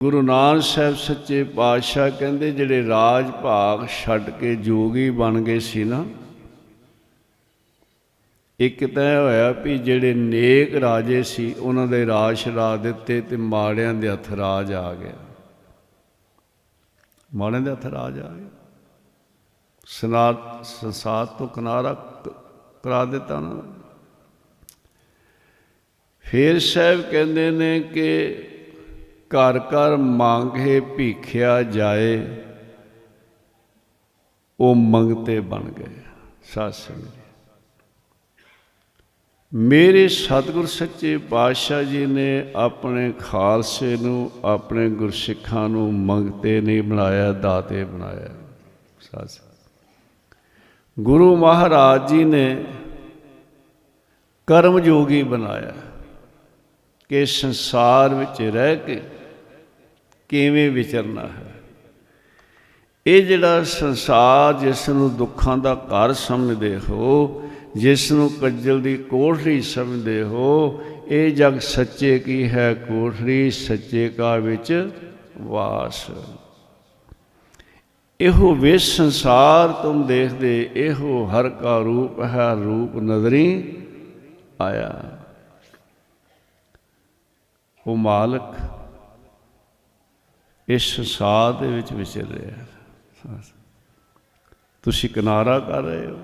ਗੁਰੂ ਨਾਨਕ ਸਾਹਿਬ ਸੱਚੇ ਪਾਤਸ਼ਾਹ ਕਹਿੰਦੇ, ਜਿਹੜੇ ਰਾਜ ਭਾਗ ਛੱਡ ਕੇ ਜੋਗੀ ਬਣ ਗਏ ਸੀ ਨਾ, ਇੱਕ ਤਾਂ ਇਹ ਹੋਇਆ ਵੀ ਜਿਹੜੇ ਨੇਕ ਰਾਜੇ ਸੀ, ਉਹਨਾਂ ਦੇ ਰਾਜ ਛਡਾ ਦਿੱਤੇ ਤੇ ਮਾੜਿਆਂ ਦੇ ਹੱਥ ਰਾਜ ਆ ਗਿਆ ਮਾੜਿਆਂ ਦੇ ਹੱਥ ਰਾਜ ਆ ਗਿਆ ਸਨਾਤ ਸੰਸਾਰ ਤੋਂ ਕਿਨਾਰਾ ਕਰਾ ਦਿੱਤਾ ਉਹਨਾਂ ਫੇਰ ਸਾਹਿਬ ਕਹਿੰਦੇ ਨੇ ਕਿ ਘਰ ਘਰ ਮੰਗੇ ਭੀਖਿਆ ਜਾਏ, ਉਹ ਮੰਗਤੇ ਬਣ ਗਏ। ਸਾਧ ਸੰਗਤ ਮੇਰੇ ਸਤਿਗੁਰ ਸੱਚੇ ਪਾਤਸ਼ਾਹ ਜੀ ਨੇ ਆਪਣੇ ਖਾਲਸੇ ਨੂੰ, ਆਪਣੇ ਗੁਰਸਿੱਖਾਂ ਨੂੰ ਮੰਗਤੇ ਨਹੀਂ ਬਣਾਇਆ, ਦਾਤੇ ਬਣਾਇਆ। ਸਾਧ ਗੁਰੂ ਮਹਾਰਾਜ ਜੀ ਨੇ ਕਰਮ ਯੋਗੀ ਬਣਾਇਆ, ਕਿ ਸੰਸਾਰ ਵਿੱਚ ਰਹਿ ਕੇ ਕਿਵੇਂ ਵਿਚਰਨਾ ਹੈ? ਇਹ ਜਿਹੜਾ ਸੰਸਾਰ ਜਿਸ ਨੂੰ ਦੁੱਖਾਂ ਦਾ ਘਰ ਸਮਝਦੇ ਹੋ, ਜਿਸ ਨੂੰ ਕੱਜਲ ਦੀ ਕੋਠੜੀ ਸਮਝਦੇ ਹੋ, ਇਹ ਜਗ ਸੱਚੇ ਕੀ ਹੈ ਕੋਠੜੀ? ਸੱਚੇ ਕਾ ਵਿੱਚ ਵਾਸ। ਇਹੋ ਵਿਸ਼ ਸੰਸਾਰ ਤੁਮ ਦੇਖਦੇ, ਇਹੋ ਹਰ ਕਾ ਰੂਪ ਹੈ ਰੂਪ ਨਜ਼ਰੀ ਆਇਆ। ਉਹ ਮਾਲਕ ਇਸ ਸੰਸਾਰ ਦੇ ਵਿੱਚ ਵਿਚਰ ਰਿਹਾ ਤੁਸੀਂ ਕਿਨਾਰਾ ਕਰ ਰਹੇ ਹੋ।